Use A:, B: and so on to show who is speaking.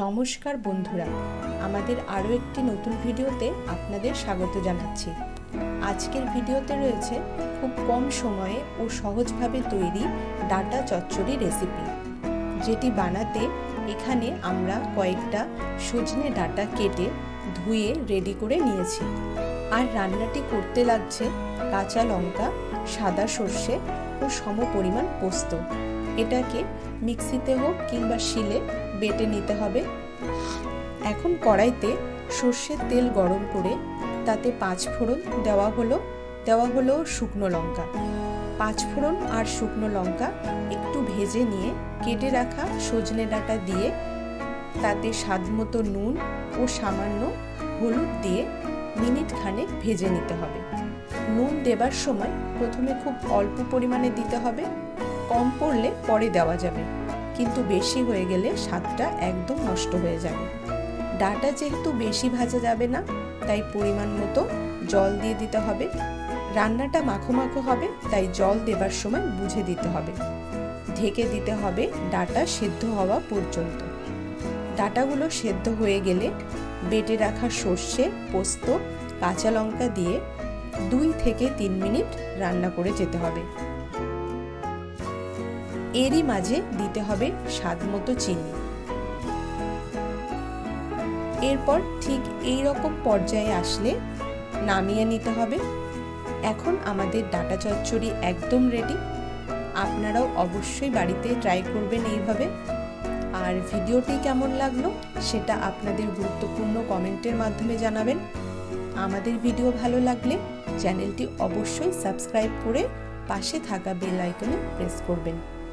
A: নমস্কার বন্ধুরা, আমাদের আরও একটি নতুন ভিডিওতে আপনাদের স্বাগত জানাচ্ছি। আজকের ভিডিওতে রয়েছে খুব কম সময়ে ও সহজভাবে তৈরি ডাটা চচ্চড়ি রেসিপি, যেটি বানাতে এখানে আমরা কয়েকটা সজনে ডাটা কেটে ধুয়ে রেডি করে নিয়েছি। আর রান্নাটি করতে লাগছে কাঁচা লঙ্কা সাদা সর্ষে ও সম পরিমাণ পোস্ত। এটাকে মিক্সিতে হোক কিংবা শিলে বেটে নিতে হবে। এখন কড়াইতে সর্ষের তেল গরম করে তাতে পাঁচ ফোড়ন দেওয়া হলো। দেওয়া হলো শুকনো লঙ্কা। পাঁচ ফোড়ন আর শুকনো লঙ্কা একটু ভেজে নিয়ে কেটে রাখা সজনে ডাঁটা দিয়ে তাতে স্বাদ মতো নুন ও সামান্য হলুদ দিয়ে মিনিট খানেক ভেজে নিতে হবে। নুন দেবার সময় প্রথমে খুব অল্প পরিমাণে দিতে হবে। কম পড়লে পরে দেওয়া যাবে। কিন্তু বেশি হয়ে গেলে স্বাদটা একদম নষ্ট হয়ে যাবে। ডাটা যেহেতু বেশি ভাজা যাবে না, তাই পরিমাণ মতো জল দিয়ে দিতে হবে। রান্নাটা মাখো মাখো হবে, তাই জল দেবার সময় বুঝে দিতে হবে। ঢেকে দিতে হবে ডাটা সেদ্ধ হওয়া পর্যন্ত। ডাটাগুলো সেদ্ধ হয়ে গেলে বেটে রাখা সর্ষে, পোস্ত, কাঁচা লঙ্কা দিয়ে দুই থেকে তিন মিনিট রান্না করে যেতে হবে। এরই মাঝে দিতে হবে স্বাদ মতো চিনি। এরপর ঠিক এই রকম পর্যায়ে আসলে নামিয়ে নিতে হবে। এখন আমাদের ডাটা চচ্চড়ি একদম রেডি আপনারাও অবশ্যই বাড়িতে ট্রাই করবেন এইভাবে। আর ভিডিওটি কেমন লাগল সেটা আপনাদের গুরুত্বপূর্ণ কমেন্টের মাধ্যমে জানাবেন। আমাদের ভিডিও ভালো লাগলে চ্যানেলটি অবশ্যই সাবস্ক্রাইব করে পাশে থাকা বেল আইকনে প্রেস করবেন।